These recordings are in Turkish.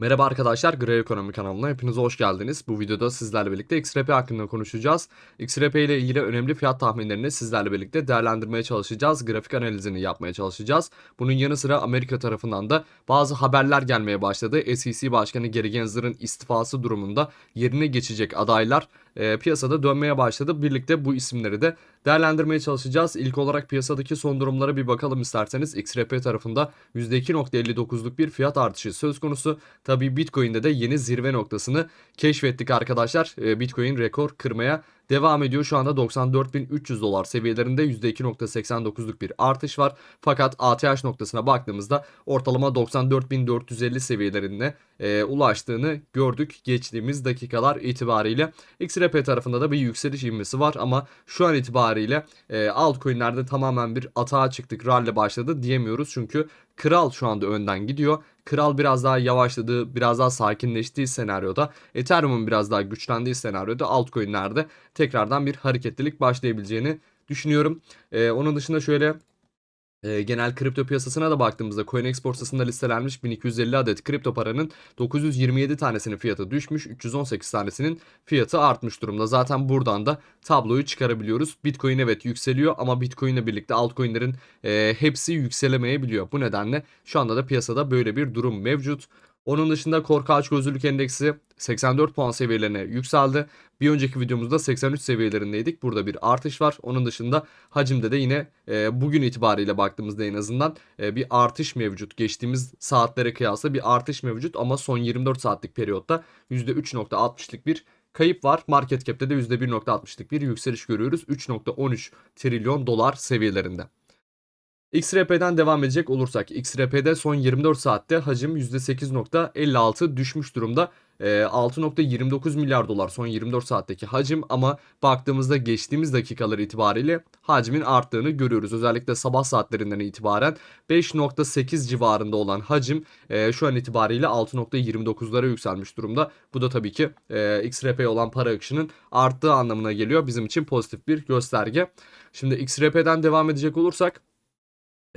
Merhaba arkadaşlar, Grey Ekonomi kanalına hepiniz hoş geldiniz. Bu videoda sizlerle birlikte XRP hakkında konuşacağız. XRP ile ilgili önemli fiyat tahminlerini sizlerle birlikte değerlendirmeye çalışacağız. Grafik analizini yapmaya çalışacağız. Bunun yanı sıra Amerika tarafından da bazı haberler gelmeye başladı. SEC Başkanı Gary Gensler'ın istifası durumunda yerine geçecek adaylar e, piyasada dönmeye başladı. Birlikte bu isimleri de değerlendirmeye çalışacağız. İlk olarak piyasadaki son durumlara bir bakalım isterseniz. XRP tarafında %2.59'luk bir fiyat artışı söz konusu. Tabii Bitcoin'de de yeni zirve noktasını keşfettik arkadaşlar. Ee, Bitcoin rekor kırmaya devam ediyor. Şu anda 94.300 dolar seviyelerinde %2.89'luk bir artış var. Fakat ATH noktasına baktığımızda ortalama 94.450 seviyelerine e, ulaştığını gördük geçtiğimiz dakikalar itibariyle. XRP tarafında da bir yükseliş ivmesi var ama şu an itibariyle e, altcoin'lerde tamamen bir atağa çıktık. Rally başladı diyemiyoruz çünkü Kral şu anda önden gidiyor. Kral biraz daha yavaşladığı, biraz daha sakinleştiği senaryoda, Ethereum'un biraz daha güçlendiği senaryoda altcoin'lerde tekrardan bir hareketlilik başlayabileceğini düşünüyorum. Ee, onun dışında şöyle e, genel kripto piyasasına da baktığımızda CoinEx borsasında listelenmiş 1250 adet kripto paranın 927 tanesinin fiyatı düşmüş, 318 tanesinin fiyatı artmış durumda. Zaten buradan da tabloyu çıkarabiliyoruz. Bitcoin evet yükseliyor ama Bitcoin ile birlikte altcoin'lerin e, hepsi yükselemeyebiliyor. Bu nedenle şu anda da piyasada böyle bir durum mevcut. Onun dışında korku açgözlülük endeksi 84 puan seviyelerine yükseldi. Bir önceki videomuzda 83 seviyelerindeydik. Burada bir artış var. Onun dışında hacimde de yine e, bugün itibariyle baktığımızda en azından e, bir artış mevcut. Geçtiğimiz saatlere kıyasla bir artış mevcut ama son 24 saatlik periyotta %3.60'lık bir kayıp var. Market cap'te de %1.60'lık bir yükseliş görüyoruz. 3.13 trilyon dolar seviyelerinde. XRP'den devam edecek olursak XRP'de son 24 saatte hacim %8.56 düşmüş durumda. 6.29 ee, milyar dolar son 24 saatteki hacim ama baktığımızda geçtiğimiz dakikalar itibariyle hacmin arttığını görüyoruz. Özellikle sabah saatlerinden itibaren 5.8 civarında olan hacim e, şu an itibariyle 6.29'lara yükselmiş durumda. Bu da tabii ki e, XRP olan para akışının arttığı anlamına geliyor. Bizim için pozitif bir gösterge. Şimdi XRP'den devam edecek olursak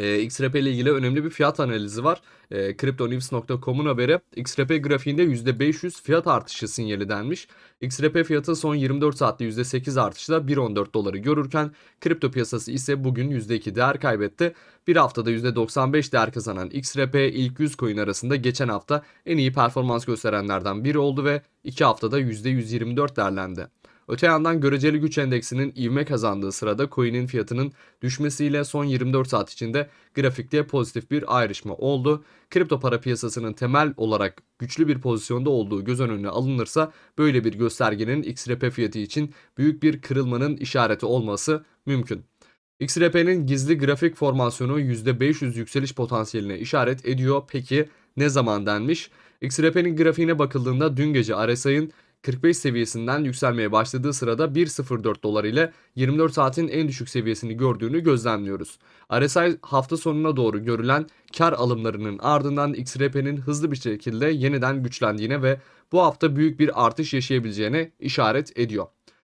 e, XRP ile ilgili önemli bir fiyat analizi var. E, CryptoNews.com'un haberi XRP grafiğinde %500 fiyat artışı sinyali denmiş. XRP fiyatı son 24 saatte %8 artışla 1.14 doları görürken kripto piyasası ise bugün %2 değer kaybetti. Bir haftada %95 değer kazanan XRP ilk 100 coin arasında geçen hafta en iyi performans gösterenlerden biri oldu ve 2 haftada %124 değerlendi. Öte yandan göreceli güç endeksinin ivme kazandığı sırada coin'in fiyatının düşmesiyle son 24 saat içinde grafikte pozitif bir ayrışma oldu. Kripto para piyasasının temel olarak güçlü bir pozisyonda olduğu göz önüne alınırsa böyle bir göstergenin XRP fiyatı için büyük bir kırılmanın işareti olması mümkün. XRP'nin gizli grafik formasyonu %500 yükseliş potansiyeline işaret ediyor. Peki ne zaman denmiş? XRP'nin grafiğine bakıldığında dün gece RSI'ın 45 seviyesinden yükselmeye başladığı sırada 1.04 dolar ile 24 saatin en düşük seviyesini gördüğünü gözlemliyoruz. RSI hafta sonuna doğru görülen kar alımlarının ardından XRP'nin hızlı bir şekilde yeniden güçlendiğine ve bu hafta büyük bir artış yaşayabileceğine işaret ediyor.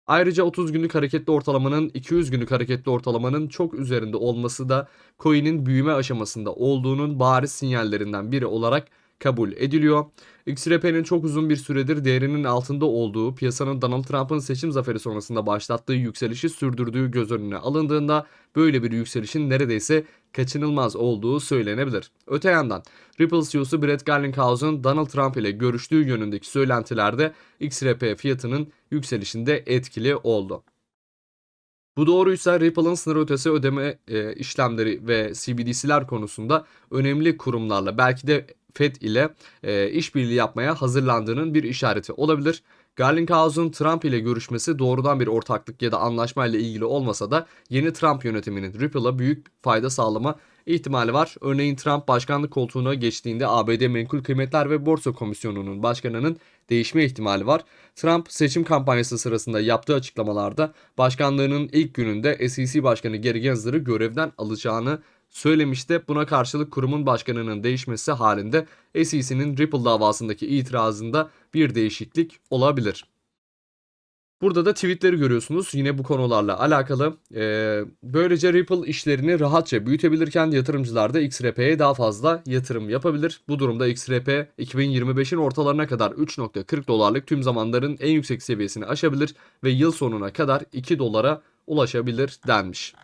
Ayrıca 30 günlük hareketli ortalamanın 200 günlük hareketli ortalamanın çok üzerinde olması da coin'in büyüme aşamasında olduğunun bariz sinyallerinden biri olarak kabul ediliyor. XRP'nin çok uzun bir süredir değerinin altında olduğu, piyasanın Donald Trump'ın seçim zaferi sonrasında başlattığı yükselişi sürdürdüğü göz önüne alındığında böyle bir yükselişin neredeyse kaçınılmaz olduğu söylenebilir. Öte yandan Ripple CEO'su Brett Garlinghausen Donald Trump ile görüştüğü yönündeki söylentilerde XRP fiyatının yükselişinde etkili oldu. Bu doğruysa Ripple'ın sınır ötesi ödeme e, işlemleri ve CBDC'ler konusunda önemli kurumlarla belki de Fed ile e, işbirliği yapmaya hazırlandığının bir işareti olabilir. Garlinghausen Trump ile görüşmesi doğrudan bir ortaklık ya da anlaşma ile ilgili olmasa da yeni Trump yönetiminin Ripple'a büyük fayda sağlama ihtimali var. Örneğin Trump başkanlık koltuğuna geçtiğinde ABD Menkul Kıymetler ve Borsa Komisyonu'nun başkanının değişme ihtimali var. Trump seçim kampanyası sırasında yaptığı açıklamalarda başkanlığının ilk gününde SEC Başkanı Gary Gensler'ı görevden alacağını söylemişti. Buna karşılık kurumun başkanının değişmesi halinde SEC'nin Ripple davasındaki itirazında bir değişiklik olabilir. Burada da tweetleri görüyorsunuz yine bu konularla alakalı. Ee, böylece Ripple işlerini rahatça büyütebilirken yatırımcılar da XRP'ye daha fazla yatırım yapabilir. Bu durumda XRP 2025'in ortalarına kadar 3.40 dolarlık tüm zamanların en yüksek seviyesini aşabilir ve yıl sonuna kadar 2 dolara ulaşabilir denmiş.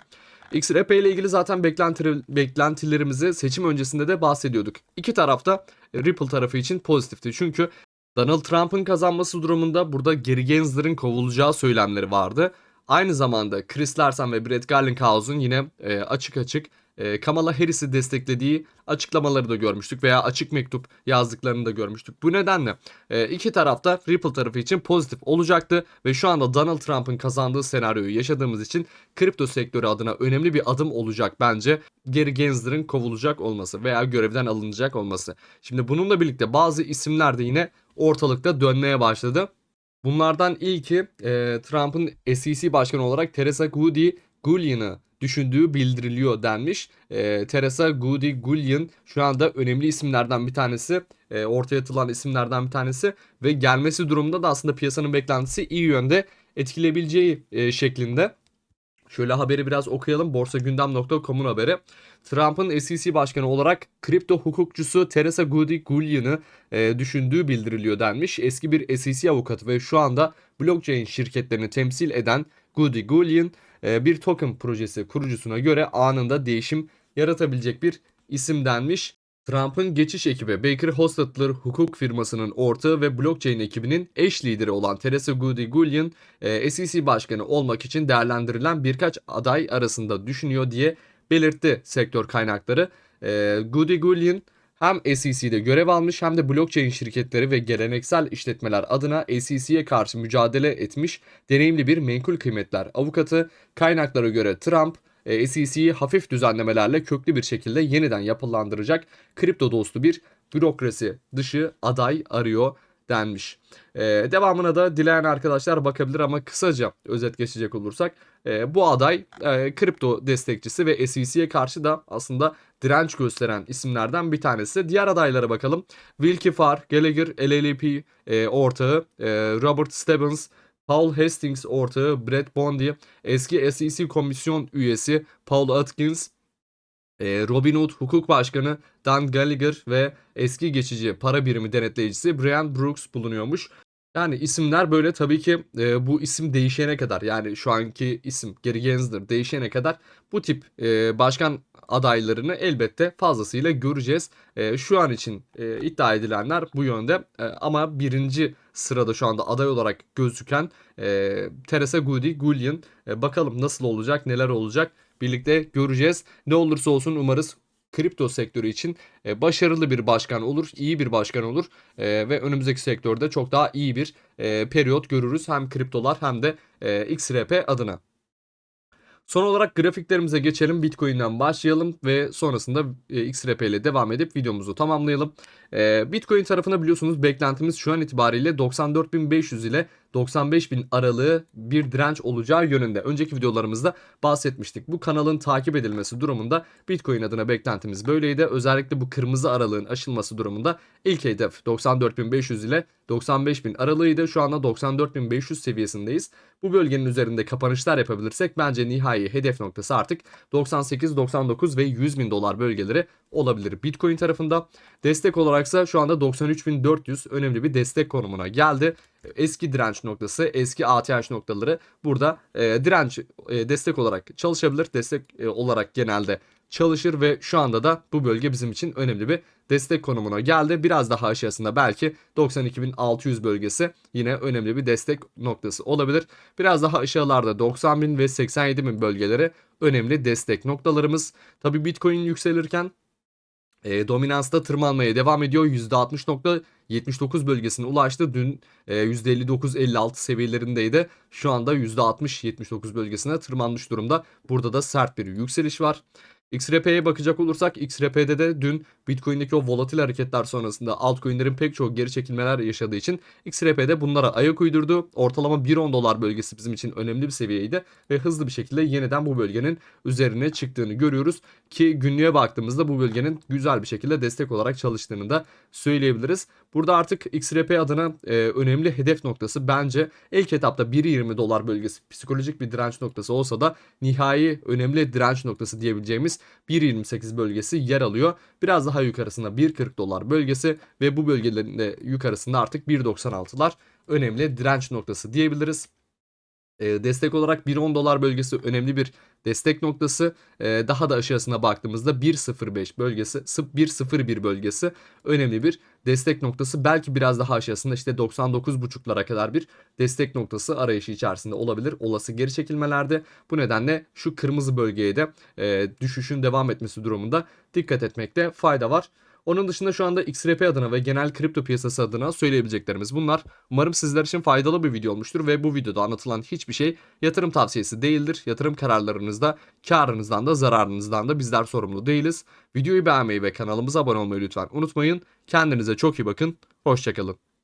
XRP ile ilgili zaten beklenti, beklentilerimizi seçim öncesinde de bahsediyorduk. İki tarafta Ripple tarafı için pozitifti. Çünkü Donald Trump'ın kazanması durumunda burada Gary Gensler'ın kovulacağı söylemleri vardı. Aynı zamanda Chris Larsen ve Brett Garlinghous'un yine e, açık açık e, Kamala Harris'i desteklediği açıklamaları da görmüştük veya açık mektup yazdıklarını da görmüştük. Bu nedenle e, iki tarafta Ripple tarafı için pozitif olacaktı ve şu anda Donald Trump'ın kazandığı senaryoyu yaşadığımız için kripto sektörü adına önemli bir adım olacak bence Gary Gensler'ın kovulacak olması veya görevden alınacak olması. Şimdi bununla birlikte bazı isimler de yine ortalıkta dönmeye başladı. Bunlardan ilki e, Trump'ın SEC başkanı olarak Teresa Goody Gullian'ı düşündüğü bildiriliyor denmiş. E, Teresa Goody Gullian şu anda önemli isimlerden bir tanesi. E, ortaya atılan isimlerden bir tanesi ve gelmesi durumunda da aslında piyasanın beklentisi iyi yönde etkileyebileceği e, şeklinde. Şöyle haberi biraz okuyalım. Borsagündem.com'un haberi. Trump'ın SEC başkanı olarak kripto hukukçusu Teresa Goody Gullian'ı e, düşündüğü bildiriliyor denmiş. Eski bir SEC avukatı ve şu anda blockchain şirketlerini temsil eden Goody Gullian e, bir token projesi kurucusuna göre anında değişim yaratabilecek bir isim denmiş. Trump'ın geçiş ekibi Baker Hostetler hukuk firmasının ortağı ve blockchain ekibinin eş lideri olan Teresa Goody Gullian, e, SEC başkanı olmak için değerlendirilen birkaç aday arasında düşünüyor diye belirtti sektör kaynakları. E, Goody Gullian hem SEC'de görev almış hem de blockchain şirketleri ve geleneksel işletmeler adına SEC'ye karşı mücadele etmiş deneyimli bir menkul kıymetler avukatı. Kaynaklara göre Trump, e, SEC'yi hafif düzenlemelerle köklü bir şekilde yeniden yapılandıracak kripto dostu bir bürokrasi dışı aday arıyor denmiş. Ee, devamına da dileyen arkadaşlar bakabilir ama kısaca özet geçecek olursak e, bu aday e, kripto destekçisi ve SEC'ye karşı da aslında direnç gösteren isimlerden bir tanesi. Diğer adaylara bakalım. Wilkie Farr, Gallagher LLP e, ortağı, e, Robert Stebbins, Paul Hastings ortağı Brett Bondi, eski SEC komisyon üyesi Paul Atkins, e, Robin Hood hukuk başkanı Dan Gallagher ve eski geçici para birimi denetleyicisi Brian Brooks bulunuyormuş. Yani isimler böyle tabii ki e, bu isim değişene kadar yani şu anki isim Gary Gensler değişene kadar bu tip e, başkan adaylarını elbette fazlasıyla göreceğiz. E, şu an için e, iddia edilenler bu yönde e, ama birinci sırada şu anda aday olarak gözüken e, Teresa Goody Gullian e, bakalım nasıl olacak neler olacak birlikte göreceğiz. Ne olursa olsun umarız kripto sektörü için e, başarılı bir başkan olur, iyi bir başkan olur e, ve önümüzdeki sektörde çok daha iyi bir e, periyot görürüz hem kriptolar hem de XRP adına. Son olarak grafiklerimize geçelim. Bitcoin'den başlayalım ve sonrasında XRP ile devam edip videomuzu tamamlayalım. Bitcoin tarafına biliyorsunuz beklentimiz şu an itibariyle 94.500 ile 95.000 aralığı bir direnç olacağı yönünde. Önceki videolarımızda bahsetmiştik. Bu kanalın takip edilmesi durumunda Bitcoin adına beklentimiz böyleydi. Özellikle bu kırmızı aralığın aşılması durumunda ilk hedef 94.500 ile 95.000 aralığıydı. Şu anda 94.500 seviyesindeyiz. Bu bölgenin üzerinde kapanışlar yapabilirsek bence nihai hedef noktası artık 98, 99 ve 100 bin dolar bölgeleri olabilir Bitcoin tarafında. Destek olaraksa şu anda 93.400 önemli bir destek konumuna geldi. Eski direnç noktası, eski ATH noktaları burada e, direnç e, destek olarak çalışabilir. Destek e, olarak genelde çalışır ve şu anda da bu bölge bizim için önemli bir destek konumuna geldi. Biraz daha aşağısında belki 92.600 bölgesi yine önemli bir destek noktası olabilir. Biraz daha aşağılarda 90.000 ve 87.000 bölgeleri önemli destek noktalarımız. Tabi Bitcoin yükselirken e, dominansta tırmanmaya devam ediyor. %60.79 bölgesine ulaştı. Dün e, %59-56 seviyelerindeydi. Şu anda %60-79 bölgesine tırmanmış durumda. Burada da sert bir yükseliş var. XRP'ye bakacak olursak XRP'de de dün Bitcoin'deki o volatil hareketler sonrasında altcoin'lerin pek çoğu geri çekilmeler yaşadığı için XRP'de bunlara ayak uydurdu. Ortalama 1.10 dolar bölgesi bizim için önemli bir seviyeydi ve hızlı bir şekilde yeniden bu bölgenin üzerine çıktığını görüyoruz ki günlüğe baktığımızda bu bölgenin güzel bir şekilde destek olarak çalıştığını da söyleyebiliriz. Burada artık XRP adına e, önemli hedef noktası bence ilk etapta 1.20 dolar bölgesi psikolojik bir direnç noktası olsa da nihai önemli direnç noktası diyebileceğimiz 1.28 bölgesi yer alıyor. Biraz daha yukarısında 1.40 dolar bölgesi ve bu bölgelerin de yukarısında artık 1.96'lar önemli direnç noktası diyebiliriz. E, destek olarak 1.10 dolar bölgesi önemli bir destek noktası. E, daha da aşağısına baktığımızda 1.05 bölgesi, 1.01 bölgesi önemli bir destek noktası. Belki biraz daha aşağısında işte 99.5'lara kadar bir destek noktası arayışı içerisinde olabilir. Olası geri çekilmelerde. Bu nedenle şu kırmızı bölgeye de e, düşüşün devam etmesi durumunda dikkat etmekte fayda var. Onun dışında şu anda XRP adına ve genel kripto piyasası adına söyleyebileceklerimiz bunlar. Umarım sizler için faydalı bir video olmuştur ve bu videoda anlatılan hiçbir şey yatırım tavsiyesi değildir. Yatırım kararlarınızda karınızdan da zararınızdan da bizler sorumlu değiliz. Videoyu beğenmeyi ve kanalımıza abone olmayı lütfen unutmayın. Kendinize çok iyi bakın. Hoşçakalın.